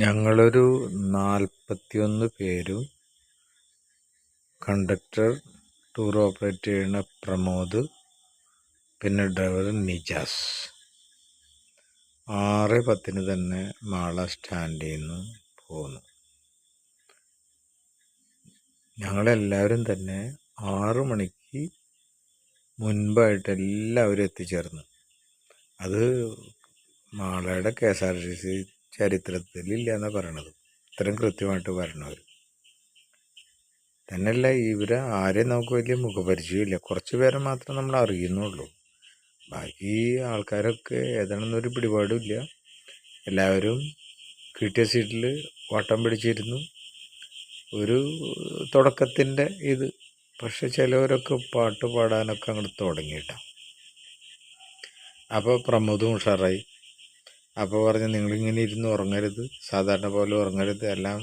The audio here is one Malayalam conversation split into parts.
ഞങ്ങളൊരു നാൽപ്പത്തിയൊന്ന് പേരും കണ്ടക്ടർ ടൂർ ഓപ്പറേറ്റ് ചെയ്യുന്ന പ്രമോദ് പിന്നെ ഡ്രൈവർ നിജാസ്. ആറ് പത്തിന് തന്നെ മാള സ്റ്റാൻഡിൽ നിന്ന് പോന്നു. ഞങ്ങളെല്ലാവരും തന്നെ ആറ് മണിക്ക് മുൻപായിട്ട് എല്ലാവരും എത്തിച്ചേർന്നു. അത് മാളയുടെ K S R T C ചരിത്രത്തിലില്ല എന്നാണ് പറയണത്. ഇത്രയും കൃത്യമായിട്ട് വരണവർ തന്നെയല്ല ഇവരെ ആരെയും നമുക്ക് വലിയ മുഖപരിചയമില്ല. കുറച്ച് പേരെ മാത്രം നമ്മൾ അറിയുന്നുള്ളൂ. ബാക്കി ആൾക്കാരൊക്കെ ഏതാണെന്നൊരു പിടിപാടുമില്ല. എല്ലാവരും കിട്ടിയ സീറ്റിൽ വട്ടം പിടിച്ചിരുന്നു. ഒരു തുടക്കത്തിന്റെ ഇത്. പക്ഷെ ചിലവരൊക്കെ പാട്ട് പാടാനൊക്കെ അങ്ങോട്ട് തുടങ്ങിയിട്ടാണ് അപ്പോൾ പ്രമോദും ഉഷാറായി. അപ്പോൾ പറഞ്ഞു നിങ്ങളിങ്ങനെ ഇരുന്ന് ഉറങ്ങരുത്. സാധാരണ പോലെ ഉറങ്ങരുത്. എല്ലാം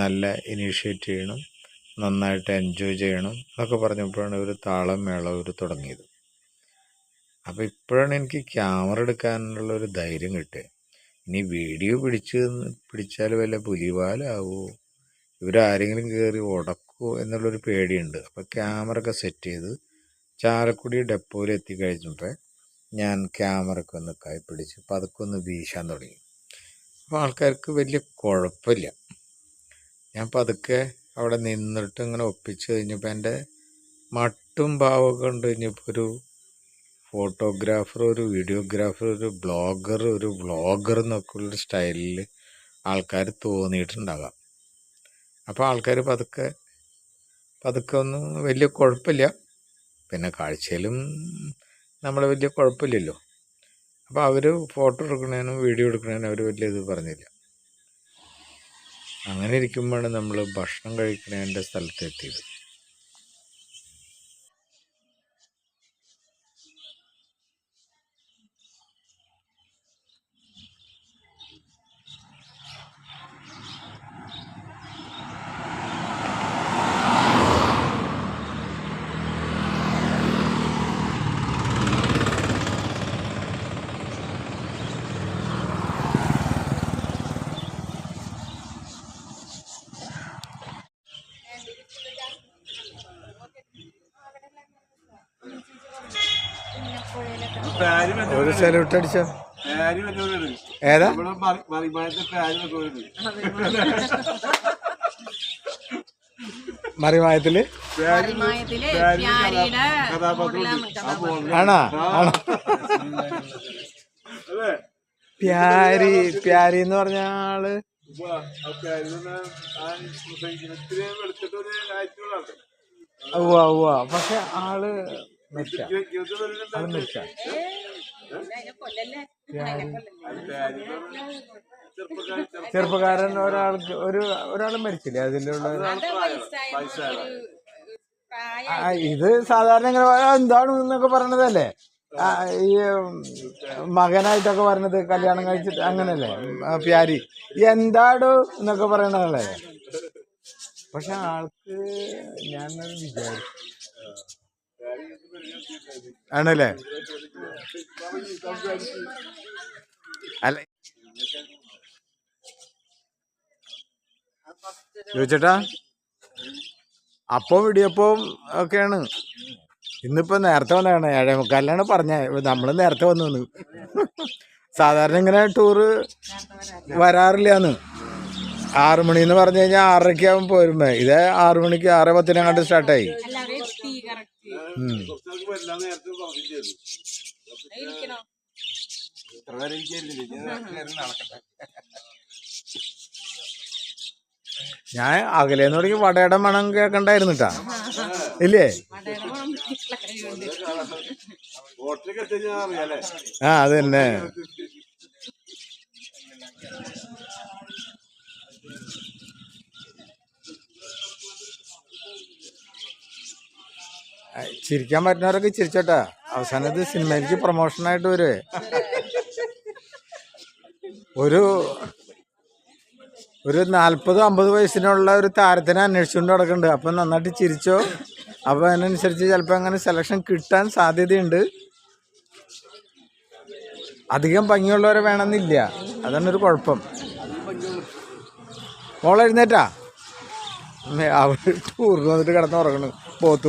നല്ല ഇനീഷ്യേറ്റ് ചെയ്യണം. നന്നായിട്ട് എൻജോയ് ചെയ്യണം. എന്നൊക്കെ പറഞ്ഞപ്പോഴാണ് ഒരു താളം മേളം ഒരു തുടങ്ങിയത്. അപ്പോൾ ഇപ്പോഴാണ് എനിക്ക് ക്യാമറ എടുക്കാനുള്ള ഒരു ധൈര്യം കിട്ടുക ഇനി വീഡിയോ പിടിച്ച് പിടിച്ചാൽ വല്ല പുലിവാലാവോ? ഇവരാരെങ്കിലും കയറി ഉടക്കുമോ എന്നുള്ളൊരു പേടിയുണ്ട്. അപ്പോൾ ക്യാമറ ഒക്കെ സെറ്റ് ചെയ്ത് ചാലക്കുടി ഡെപ്പോയിൽ എത്തിക്കഴിഞ്ഞിട്ട് ഞാൻ ക്യാമറയ്ക്ക് ഒന്ന് കൈ പിടിച്ച് പതുക്കെ ഒന്ന് വീശാൻ തുടങ്ങി. അപ്പോൾ ആൾക്കാർക്ക് വലിയ കുഴപ്പമില്ല. ഞാൻ പതുക്കെ അവിടെ നിന്നിട്ട് ഇങ്ങനെ ഒപ്പിച്ച് കഴിഞ്ഞപ്പോൾ എന്റെ മട്ടും ഭാവമൊക്കെ കണ്ടു. കഴിഞ്ഞപ്പോൾ ഒരു ഫോട്ടോഗ്രാഫർ ഒരു വീഡിയോഗ്രാഫർ ഒരു ബ്ലോഗർ ഒരു വ്ളോഗർ എന്നൊക്കെ ഉള്ളൊരു സ്റ്റൈലിൽ ആൾക്കാർ തോന്നിയിട്ടുണ്ടാകാം. അപ്പോൾ ആൾക്കാർ പതുക്കെ പതുക്കെ ഒന്നും വലിയ കുഴപ്പമില്ല. പിന്നെ കാഴ്ചയിലും നമ്മൾ വലിയ കുഴപ്പമില്ലല്ലോ അപ്പോൾ അവർ ഫോട്ടോ എടുക്കണേനും വീഡിയോ എടുക്കണേനും അവർ വലിയ ഇത് പറഞ്ഞില്ല. അങ്ങനെ ഇരിക്കുമ്പോഴാണ് നമ്മൾ ഭക്ഷണം കഴിക്കണേന്റെ സ്ഥലത്തെത്തിയത്. ഒരു സല്യൂട്ട് അടിച്ചോ ഏതാ? മറിമായത്തിൽ? ആണാ? ആണോ? പ്യാരി പ്യാരി എന്ന് പറഞ്ഞ ആൾ. ഉവ്വ ഉവ്വ. പക്ഷെ ആൾ മെച്ച അത് മെച്ച ചെറുപ്പക്കാരൻ ഒരാൾക്ക് ഒരു ഒരാൾ മരിച്ചില്ലേ അതിലുള്ള ഇത് സാധാരണ ഇങ്ങനെ എന്താണ് എന്നൊക്കെ പറയണതല്ലേ ആ, ഈ മകനായിട്ടൊക്കെ പറഞ്ഞത് കല്യാണം കഴിച്ചിട്ട് അങ്ങനല്ലേ പ്യാരി എന്താടോ എന്നൊക്കെ പറയണതല്ലേ പക്ഷെ ആൾക്ക് ഞാൻ വിചാരിച്ചു ആണല്ലേ? അല്ല. ചോദിച്ചേട്ടാ അപ്പം ഇടിയപ്പം ഒക്കെയാണ്. ഇന്നിപ്പോ നേരത്തെ വന്നതാണ് ഏഴേ മുക്കാലിനാണ് പറഞ്ഞ നമ്മൾ നേരത്തെ വന്നു സാധാരണ ഇങ്ങനെ ടൂറ് വരാറില്ലാന്ന്. ആറുമണിന്ന് പറഞ്ഞു കഴിഞ്ഞാൽ ആറരയ്ക്കാവും പോരുമ്പോ. ഇത് ആറു മണിക്ക് ആറ് പത്തിനങ്ങാണ്ട് സ്റ്റാർട്ടായി ഇരിക്കണോ? ഞാൻ അകലേന്ന് തുടങ്ങി വടയുടെ മണം കേൾക്കണ്ടായിരുന്നു കേട്ടാ ഇല്ലേ. ആ അത് തന്നെ ചിരിക്കാൻ പറ്റുന്നവരൊക്കെ ചിരിച്ചോട്ടാ. അവസാനം ഇത് സിനിമയിലേക്ക് പ്രൊമോഷനായിട്ട് വരുവേ ഒരു ഒരു നാൽപ്പത് അമ്പത് വയസ്സിനുള്ള ഒരു താരത്തിനെ അന്വേഷിച്ചുകൊണ്ട് നടക്കുന്നുണ്ട്. അപ്പം നന്നായിട്ട് ചിരിച്ചോ. അപ്പോൾ അതിനനുസരിച്ച് ചിലപ്പോൾ അങ്ങനെ സെലക്ഷൻ കിട്ടാൻ സാധ്യതയുണ്ട്. അധികം ഭംഗിയുള്ളവരെ വേണമെന്നില്ല. അതാണ് ഒരു കുഴപ്പം. മോളെഴുന്നേറ്റാ. എഴുന്നേറ്റാ ടൂർ വന്നിട്ട് കിടന്ന് ഉറങ്ങണ് പോത്ത്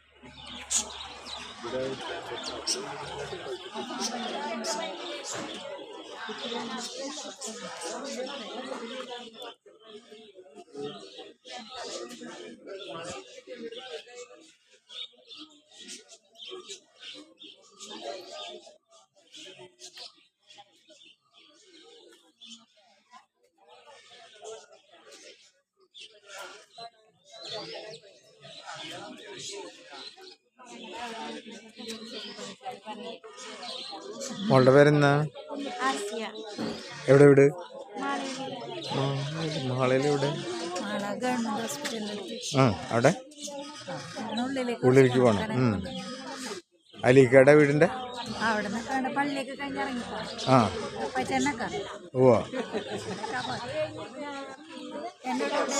എവിടെ എവിടെ മാളയിൽ പേരെന്നാ എവിടെ എവിടെ ആ അവിടെ? ഉള്ളിലേക്ക് പോകണം വീടിന്റെ? അലീക്കയുടെ വീടിന്റെ അവിടെ നിൽക്കാണ്ട് പള്ളിയൊക്കെ കഴിഞ്ഞ് ഇറങ്ങിപ്പോ ആ ഓ എന്റെ വീട്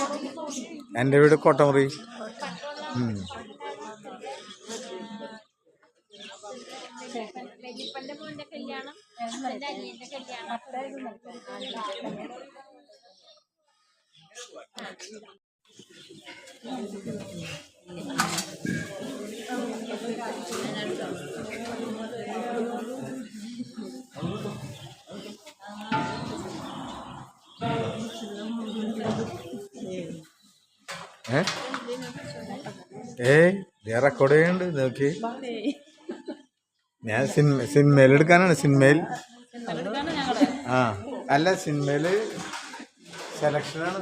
എന്റെ വീട് കോട്ടമുറി. വെജിപ്പന്റെ മോന്റെ കല്യാണം ഹസ്ബൻഡ് അനിയന്റെ കല്യാണം. ഏ? ഏ റെക്കോർഡ് ചെയ്യുന്നുണ്ട് നോക്കി. ഞാൻ സിനിമ സിനിമയിൽ എടുക്കാനാണ് സിനിമയിൽ ആ അല്ല സിനിമയിൽ സെലക്ഷനാണ്.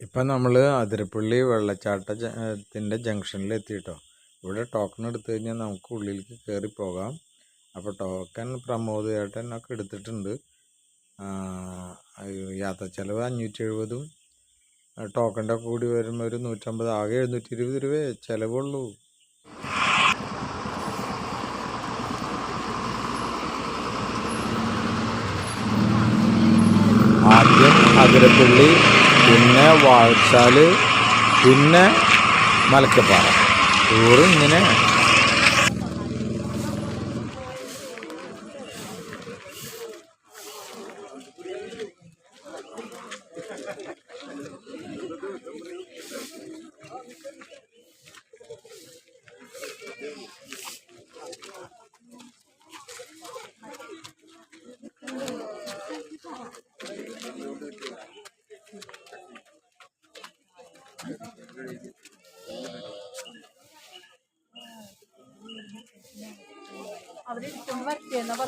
ഇപ്പം നമ്മൾ അതിരപ്പള്ളി വെള്ളച്ചാട്ടത്തിന്റെ ജംഗ്ഷനിൽ എത്തിയിട്ടോ ഇവിടെ ടോക്കൺ എടുത്തു കഴിഞ്ഞാൽ നമുക്ക് ഉള്ളിലേക്ക് കയറി പോകാം. അപ്പോൾ ടോക്കൺ പ്രമോദ് ചേട്ടൻ ഒക്കെ എടുത്തിട്ടുണ്ട്. യാത്ര ചിലവ് അഞ്ഞൂറ്റി എഴുപതും ടോക്കന്റെ കൂടി വരുമ്പോൾ ഒരു നൂറ്റമ്പത് ആകെ എഴുന്നൂറ്റി ഇരുപത് രൂപയെ ചിലവുള്ളൂ. ആദ്യം അതിരപ്പള്ളി പിന്നെ വാഴച്ചാൽ പിന്നെ മലക്കപ്പാറ. ടൂർ ഇങ്ങനെ അതാണ്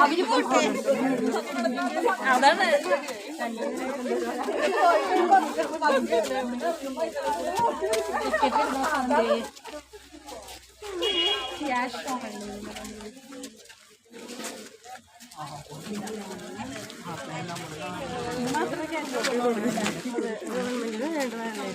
അതിലും വലുതായിരുന്നു ഇവിടെ ഞങ്ങളുടെ വെല്ലൂരുള്ളത് ഇതിനേലും വലിപ്പുണ്ടായിരുന്നു അവൾ വെട്ടിയത് എവിടെ ഞങ്ങളുടെ ആ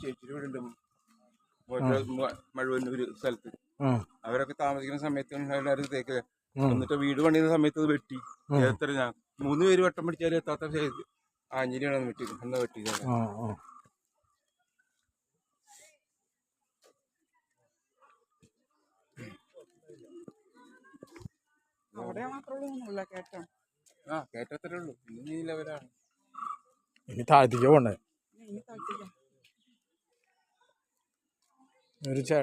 ചേച്ചിയുടെ വീടുണ്ട്. മഴവന്നൂര് സ്ഥലത്ത്. ആ. അവരൊക്കെ താമസിക്കുന്ന സമയത്ത് എല്ലാവരും. എന്നിട്ട് വീട് പണിയുന്ന സമയത്ത് അത് വെട്ടി. എത്ര ഞാൻ മൂന്ന് പേര് വട്ടം പിടിച്ചാലും എത്താത്ത ആഞ്ഞിലിയാണ് വെട്ടി എന്താ വെട്ടിയത്? അവിടെ മാത്രമേ ഉള്ളൂ കേട്ടോ. ആ കയറ്റത്തരേ ഉള്ളൂ. ഈ ലെവലാണ് ഇനി താഴ്ത്തിക്ക് പോണ്ടേ ഇനി ഒരു ചേ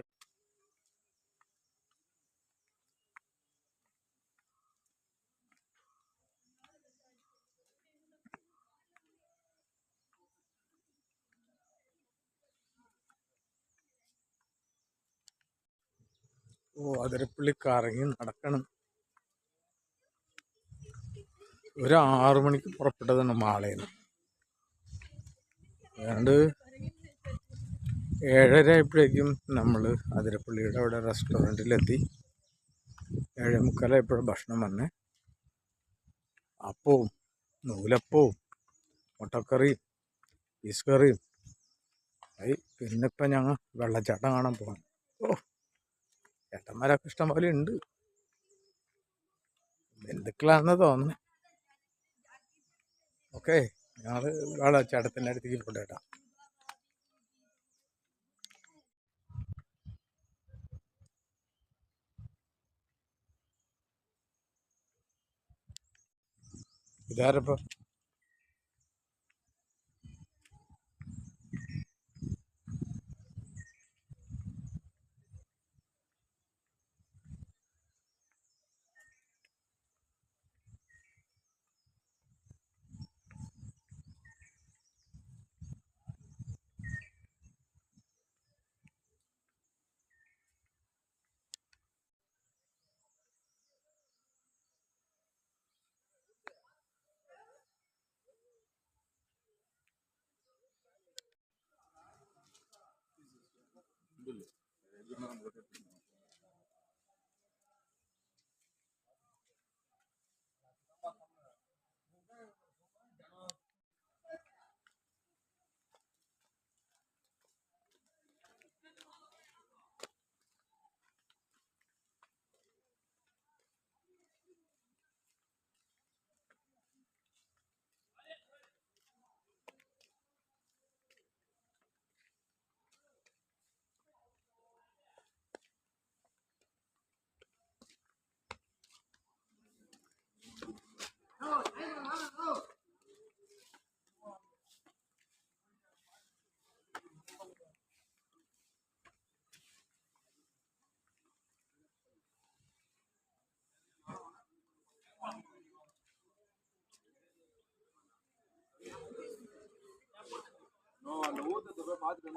ഓ അതിരപ്പള്ളി കറങ്ങി നടക്കണം. ഒരു ആറു മണിക്ക് പുറപ്പെട്ടതാണ് മാളയിൽ അതുകൊണ്ട് ഏഴര ആയപ്പോഴേക്കും നമ്മൾ അതിരപ്പള്ളിയുടെ അവിടെ റെസ്റ്റോറന്റിലെത്തി. ഏഴേ മുക്കാലായപ്പോഴും ഭക്ഷണം വന്നേ. അപ്പവും നൂലപ്പവും മുട്ടക്കറിയും പീസ് കറിയും ആയി പിന്നെ ഇപ്പം ഞങ്ങൾ വെള്ളച്ചാട്ടം കാണാൻ പോകാൻ ഓ ചേട്ടന്മാരൊക്കെ ഇഷ്ടം പോലെ ഉണ്ട് ബന്ധുക്കളാണെന്ന് തോന്നുന്നു ഓക്കെ ഞങ്ങൾ വെള്ളച്ചാട്ടത്തിന്റെ അടുത്തേക്ക് പോട്ടെ കേട്ടോ Dile, பார்த்துட்டு